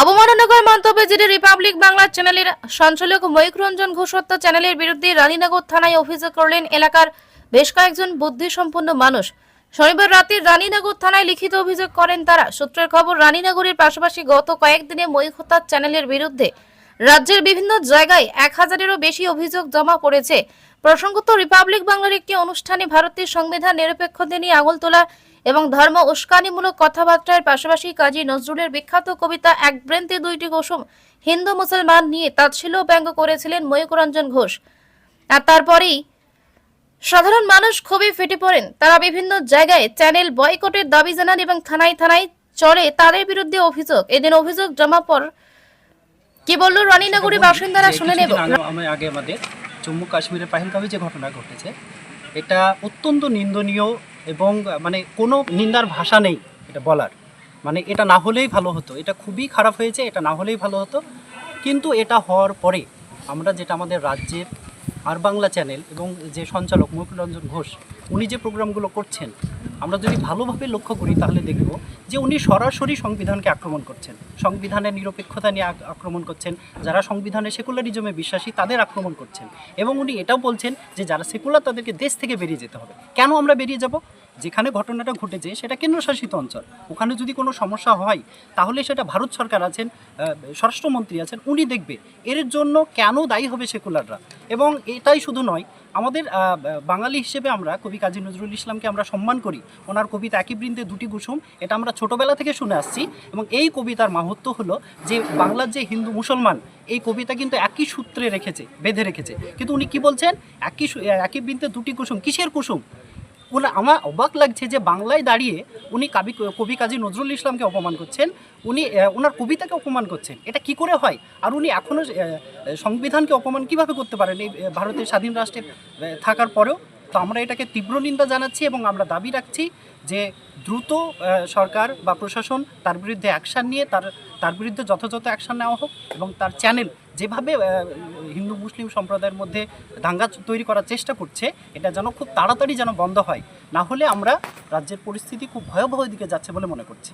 অবমাননাকর মন্তব্যে GD Republic Bangla চ্যানেলের সঞ্চালক ময়ূক রঞ্জন ঘোষ হত্যা চ্যানেলের বিরুদ্ধে রানীনগর থানায় অভিযোগ করলেন এলাকার বেশ কয়েকজন বুদ্ধিসম্পন্ন মানুষ। শনিবার রাতে রানীনগর থানায় লিখিত অভিযোগ করেন তারা। সূত্রের খবর, রানীনগরের পাশাপাশি গত কয়েকদিনে ময়ূক হত্যা চ্যানেলের বিরুদ্ধে রাজ্যের বিভিন্ন জায়গায় এক হাজারেরও বেশি অভিযোগ জমা পড়েছে। প্রসঙ্গত, রিপাবলিক বাংলার একটি অনুষ্ঠানে ভারতের সংবিধান নিরপেক্ষতা নিয়ে আঙুল তোলা এবং ধর্ম উস্কানিমূলক কথাবার্তার পাশাপাশি কাজী নজরুলের বিখ্যাত কবিতা এক ব্রেন্তে দুইটি কুসুম হিন্দু মুসলমান নিয়ে তাচ্ছিল্য ব্যঙ্গ করেছিলেন ময়ূকরঞ্জন ঘোষ। আর তারপরেই সাধারণ মানুষ খুবই ফেটে পড়েন। তারা বিভিন্ন জায়গায় চ্যানেল বয়কটের দাবি জানান এবং থানায় থানায় চলে তাদের বিরুদ্ধে অভিযোগ। এদিন অভিযোগ জমা পর কি বলল রানীনগরী বাসিন্দারা শুনে নেব। আমি আগে আমাদের জম্মু কাশ্মীরের পাহেলগামে যে ঘটনা ঘটেছে এটা অত্যন্ত নিন্দনীয় এবং মানে কোনো নিন্দার ভাষা নেই এটা বলার। মানে এটা না হলেই ভালো হতো। এটা খুবই খারাপ হয়েছে, এটা না হলেই ভালো হতো। কিন্তু এটা হওয়ার পরে আমরা যেটা আমাদের রাজ্যের আর বাংলা চ্যানেল এবং যে সঞ্চালক মুকুল রঞ্জন ঘোষ, উনি যে প্রোগ্রামগুলো করছেন আমরা যদি ভালোভাবে লক্ষ্য করি, তাহলে দেখব যে উনি সরাসরি সংবিধানকে আক্রমণ করছেন। সংবিধানের নিরপেক্ষতা নিয়ে আক্রমণ করছেন। যারা সংবিধানে সেকুলারিজমে বিশ্বাসী, তাদের আক্রমণ করছেন। এবং উনি এটাও বলছেন যে, যারা সেকুলার, তাদেরকে দেশ থেকে বেরিয়ে যেতে হবে। কেন আমরা বেরিয়ে যাব? যেখানে ঘটনাটা ঘটেছে, সেটা কেন্দ্রশাসিত অঞ্চল। ওখানে যদি কোনো সমস্যা হয়, তাহলে সেটা ভারত সরকার আছেন স্বরাষ্ট্রমন্ত্রী আছেন, উনি দেখবে। এর জন্য কেন দায়ী হবে সেকুলাররা? এবং এটাই শুধু নয়, আমাদের বাঙালি হিসেবে আমরা, কবি কাজী নজরুল ইসলামকে আমরা সম্মান করি। ওনার কবিতা একই বৃন্দে দুটি কুসুম, এটা আমরা ছোটবেলা থেকে শুনে আসছি। এবং এই কবিতার মাহাত্ম হলো যে, বাংলার যে হিন্দু মুসলমান, এই কবিতা কিন্তু একই সূত্রে রেখেছে, বেঁধে রেখেছে। কিন্তু উনি কি বলছেন? একই একই বৃন্দে দুটি কুসুম। কিসের কুসুম? ওনা আমার অবাক লাগছে যে বাংলায় দাঁড়িয়ে উনি কবি কবি কাজী নজরুল ইসলামকে অপমান করছেন। উনি ওনার কবিতাকে অপমান করছেন। এটা কি করে হয়? আর উনি এখনও সংবিধানকে অপমান কীভাবে করতে পারেন? এই ভারতের স্বাধীন রাষ্ট্রে থাকার পরেও? তো আমরা এটাকে তীব্র নিন্দা জানাচ্ছি এবং আমরা দাবি রাখছি যে দ্রুত সরকার বা প্রশাসন তার বিরুদ্ধে অ্যাকশান নিয়ে তার তার বিরুদ্ধে যথাযথ অ্যাকশান নেওয়া হোক এবং তার চ্যানেল যেভাবে হিন্দু মুসলিম সম্প্রদায়ের মধ্যে দাঙ্গা তৈরি করার চেষ্টা করছে, এটা যেন খুব তাড়াতাড়ি যেন বন্ধ হয়, না হলে আমরা রাজ্যের পরিস্থিতি খুব ভয়াবহ দিকে যাচ্ছে বলে মনে করছি।